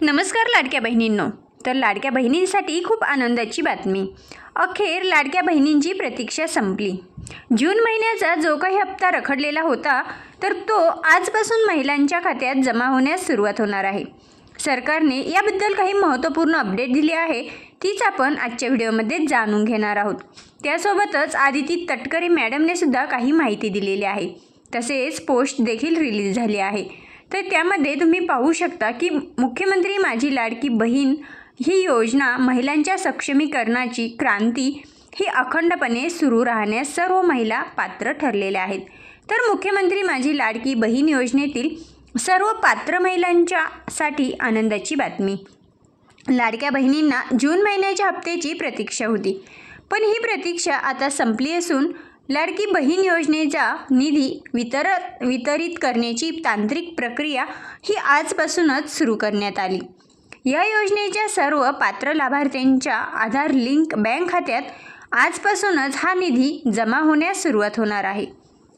नमस्कार लाडक्या बहिणींनो. तर लाडक्या बहिणींसाठी खूप आनंदाची बातमी. अखेर लाडक्या बहिणींची प्रतीक्षा संपली. जून महिन्याचा जो काही हप्ता रखडलेला होता तर तो आजपासून महिलांच्या खात्यात जमा होण्यास सुरुवात होणार आहे. सरकारने याबद्दल काही महत्त्वपूर्ण अपडेट दिली आहे तीच आपण आजच्या व्हिडिओमध्ये जाणून घेणार आहोत. त्यासोबतच आदिती तटकरे मॅडमने सुद्धा काही माहिती दिलेली आहे. तसेच पोस्ट देखील रिलीज झाली आहे. तर त्यामध्ये तुम्ही पाहू शकता की मुख्यमंत्री माझी लाडकी बहीण ही योजना महिलांच्या सक्षमीकरणाची क्रांती ही अखंडपणे सुरू राहण्यास सर्व महिला पात्र ठरलेल्या आहेत. तर मुख्यमंत्री माझी लाडकी बहीण योजनेतील सर्व पात्र महिलांच्यासाठी आनंदाची बातमी. लाडक्या बहिणींना जून महिन्याच्या हप्त्याची प्रतीक्षा होती. पण ही प्रतीक्षा आता संपली असून लाडकी बहीण योजनेचा निधी वितर वितरित करण्याची तांत्रिक प्रक्रिया ही आजपासूनच सुरू करण्यात आली. या योजनेच्या सर्व पात्र लाभार्थ्यांच्या आधार लिंक बँक खात्यात आजपासूनच हा निधी जमा होण्यास सुरुवात होणार आहे.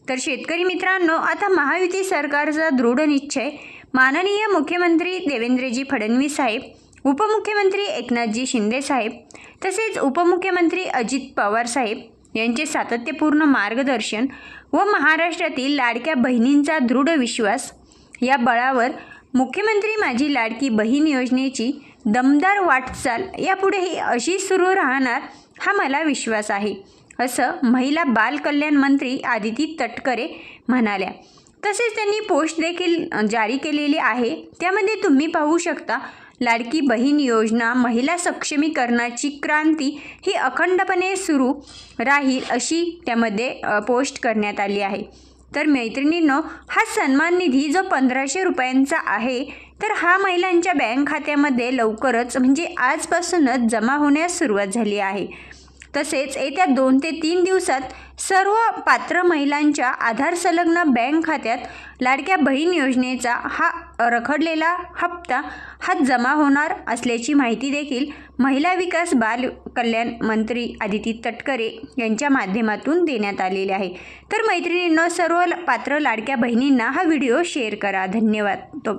तर शेतकरी मित्रांनो आता महायुती सरकारचा दृढ निश्चय माननीय मुख्यमंत्री देवेंद्रजी फडणवीस साहेब उपमुख्यमंत्री एकनाथजी शिंदे साहेब तसेच उपमुख्यमंत्री अजित पवार साहेब यांचे सातत्यपूर्ण मार्गदर्शन व महाराष्ट्रातील लाडक्या बहिणींचा दृढ विश्वास या बळावर मुख्यमंत्री माझी लाडकी बहीण योजनेची दमदार वाटचाल यापुढेही अशी सुरू राहणार हा मला विश्वास आहे असं महिला बाल कल्याण मंत्री आदिती तटकरे म्हणाल्या. तसेच त्यांनी पोस्ट देखील जारी केलेली आहे त्यामध्ये तुम्ही पाहू शकता लाडकी बहीण योजना महिला सक्षमीकरणाची क्रांती ही अखंडपणे सुरू राहील अशी त्यामध्ये पोस्ट करण्यात आली आहे. तर मैत्रिणींनो हा सन्मान निधी जो पंधराशे रुपयांचा आहे तर हा महिलांच्या बँक खात्यामध्ये लवकरच म्हणजे आजपासूनच जमा होण्यास सुरुवात झाली आहे. तसेच येत्या दोन ते तीन दिवसात सर्व पात्र महिलांच्या आधार संलग्न बँक खात्यात लाडक्या बहीण योजनेचा हा रखडलेला हप्ता हा जमा होणार असल्याची माहिती देखील महिला विकास बाल कल्याण मंत्री आदिती तटकरे यांच्या माध्यमातून देण्यात आलेले आहे. तर मैत्रिणींना सर्व पात्र लाडक्या बहिणींना हा व्हिडिओ शेअर करा. धन्यवाद. तो